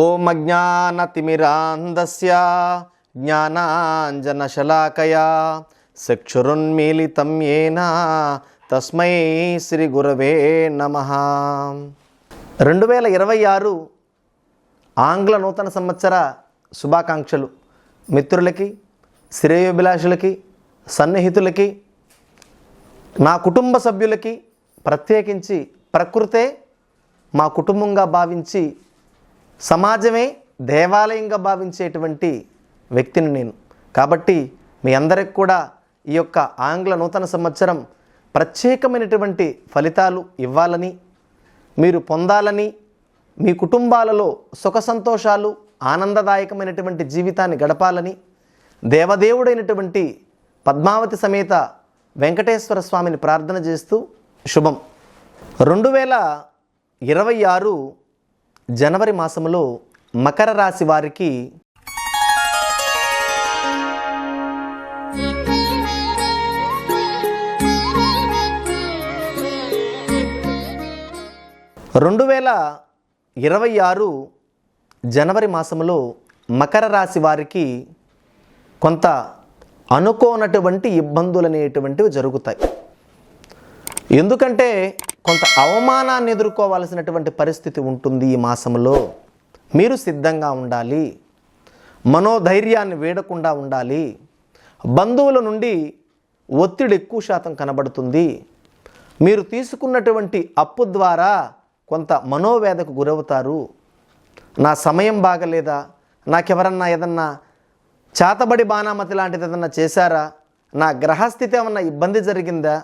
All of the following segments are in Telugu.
ఓం అజ్ఞానతిమిరాంధస్య జ్ఞానాంజనశలాకయా చక్షురున్మీలితం ఏన తస్మై శ్రీ గురవే నమ. రెండు వేల ఇరవై ఆరు ఆంగ్ల నూతన సంవత్సర శుభాకాంక్షలు. మిత్రులకి శ్రేయోభిలాషులకి సన్నిహితులకి నా కుటుంబ సభ్యులకి ప్రత్యేకించి ప్రకృతే మా కుటుంబంగా భావించి సమాజమే దేవాలయంగా భావించేటువంటి వ్యక్తిని నేను. కాబట్టి మీ అందరికి కూడా ఈ యొక్క ఆంగ్ల నూతన సంవత్సరం ప్రత్యేకమైనటువంటి ఫలితాలు ఇవ్వాలని మీరు పొందాలని మీ కుటుంబాలలో సుఖ సంతోషాలు ఆనందదాయకమైనటువంటి జీవితాన్ని గడపాలని దేవదేవుడైనటువంటి పద్మావతి సమేత వెంకటేశ్వర స్వామిని ప్రార్థన చేస్తూ శుభం. రెండు వేల ఇరవై ఆరు జనవరి మాసంలో మకర రాశి వారికి రెండు వేల ఇరవై ఆరు జనవరి మాసంలో మకర రాశి వారికి కొంత అనుకోనటువంటి ఇబ్బందులు అనేటువంటివి జరుగుతాయి. ఎందుకంటే కొంత అవమానాన్ని ఎదుర్కోవాల్సినటువంటి పరిస్థితి ఉంటుంది ఈ మాసంలో. మీరు సిద్ధంగా ఉండాలి. మనోధైర్యాన్ని వేడకుండా ఉండాలి. బంధువుల నుండి ఒత్తిడి ఎక్కువ శాతం కనబడుతుంది. మీరు తీసుకున్నటువంటి అప్పు ద్వారా కొంత మనోవేదకు గురవుతారు. నా సమయం బాగలేదా? నాకెవరన్నా ఏదన్నా చేతబడి బాణామతి లాంటిది ఏదన్నా చేశారా? నా గ్రహస్థితి ఏమన్నా ఇబ్బంది జరిగిందా?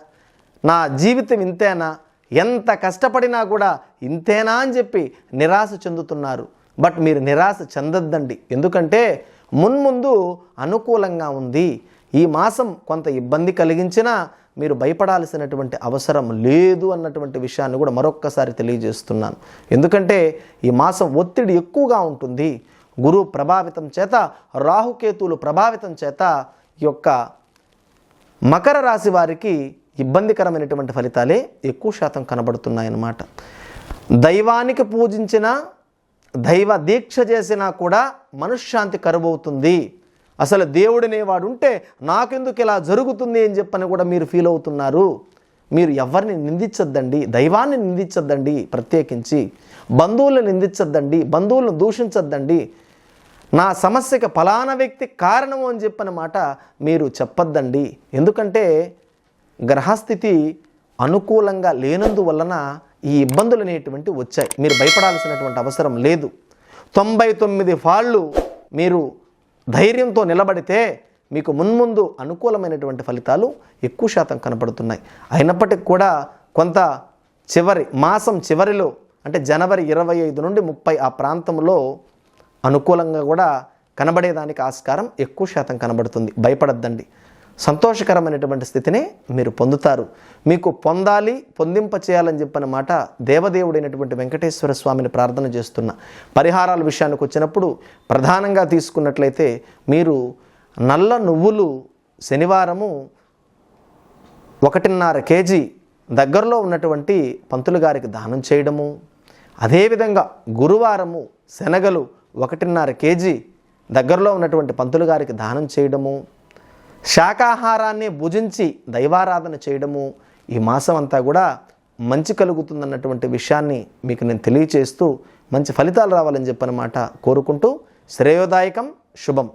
నా జీవితం ఇంతేనా? ఎంత కష్టపడినా కూడా ఇంతేనా అని చెప్పి నిరాశ చెందుతున్నారు. బట్ మీరు నిరాశ చెందొద్దండి. ఎందుకంటే మున్ముందు అనుకూలంగా ఉంది. ఈ మాసం కొంత ఇబ్బంది కలిగించినా మీరు భయపడాల్సినటువంటి అవసరం లేదు అన్నటువంటి విషయాన్ని కూడా మరొక్కసారి తెలియజేస్తున్నాను. ఎందుకంటే ఈ మాసం ఒత్తిడి ఎక్కువగా ఉంటుంది. గురువు ప్రభావితం చేత రాహుకేతువులు ప్రభావితం చేత ఈ యొక్క మకర రాశి వారికి ఇబ్బందికరమైనటువంటి ఫలితాలే ఎక్కువ శాతం కనబడుతున్నాయన్నమాట. దైవానికి పూజించిన దైవ దీక్ష చేసినా కూడా మనశ్శాంతి కరువవుతుంది. అసలు దేవుడనేవాడు ఉంటే నాకెందుకు ఇలా జరుగుతుంది అని చెప్పని కూడా మీరు ఫీల్ అవుతున్నారు. మీరు ఎవరిని నిందించొద్దండి. దైవాన్ని నిందించొద్దండి ప్రత్యేకించి. బంధువులను నిందించొద్దండి. బంధువులను దూషించొద్దండి. నా సమస్యకి ఫలానా వ్యక్తి కారణము అని చెప్పిన మాట మీరు చెప్పొద్దండి. ఎందుకంటే గ్రహస్థితి అనుకూలంగా లేనందువలన ఈ ఇబ్బందులు అనేటువంటి వచ్చాయి. మీరు భయపడాల్సినటువంటి అవసరం లేదు. తొంభై తొమ్మిది ఫాళ్ళు మీరు ధైర్యంతో నిలబడితే మీకు మున్ముందు అనుకూలమైనటువంటి ఫలితాలు ఎక్కువ శాతం కనపడుతున్నాయి. అయినప్పటికీ కూడా కొంత చివరి మాసం చివరిలో అంటే జనవరి ఇరవై ఐదు నుండి ముప్పై ఆ ప్రాంతంలో అనుకూలంగా కూడా కనబడేదానికి ఆస్కారం ఎక్కువ శాతం కనబడుతుంది. భయపడద్దండి. సంతోషకరమైనటువంటి స్థితిని మీరు పొందుతారు. మీకు పొందాలి పొందింప చేయాలని చెప్పిన మాట దేవదేవుడైనటువంటి వెంకటేశ్వర స్వామిని ప్రార్థన చేస్తున్న పరిహారాల విషయానికి వచ్చినప్పుడు ప్రధానంగా తీసుకున్నట్లయితే మీరు నల్ల నువ్వులు శనివారము ఒకటిన్నర కేజీ దగ్గరలో ఉన్నటువంటి పంతులు గారికి దానం చేయడము అదేవిధంగా గురువారము శనగలు ఒకటిన్నర కేజీ దగ్గరలో ఉన్నటువంటి పంతులు గారికి దానం చేయడము శాకాహారాన్ని భుజించి దైవారాధన చేయడము ఈ మాసం అంతా కూడా మంచి కలుగుతుందన్నటువంటి విషయాన్ని మీకు నేను తెలియచేస్తూ మంచి ఫలితాలు రావాలని చెప్పనమాట కోరుకుంటూ శ్రేయోదాయకం శుభం.